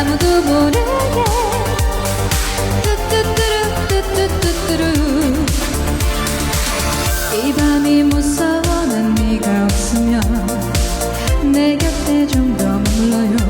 아무도 모르게. 뚜뚜뚜루 뚜뚜뚜뚜루 이 밤이 무서워 난 네가 없으면 내 곁에 좀더 머물러요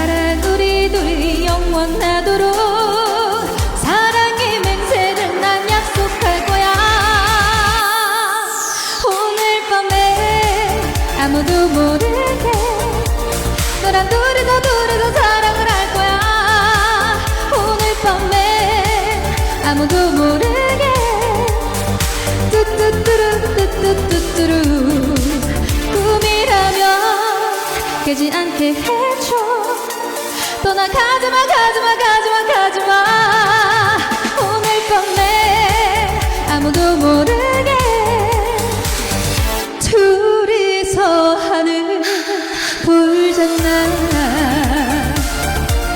영원하도록 사랑의 맹세를 난 약속할 거야. 오늘 밤에 아무도 모르게 너랑 둘이서 둘이서 사랑을 할 거야. 오늘 밤에 아무도 모르게 뚜뚜뚜루 뚜뚜뚜뚜루. 꿈이라면 깨지 않게 해줘 떠나가지마 가지마 가지마 가지마. 오늘 밤에 아무도 모르게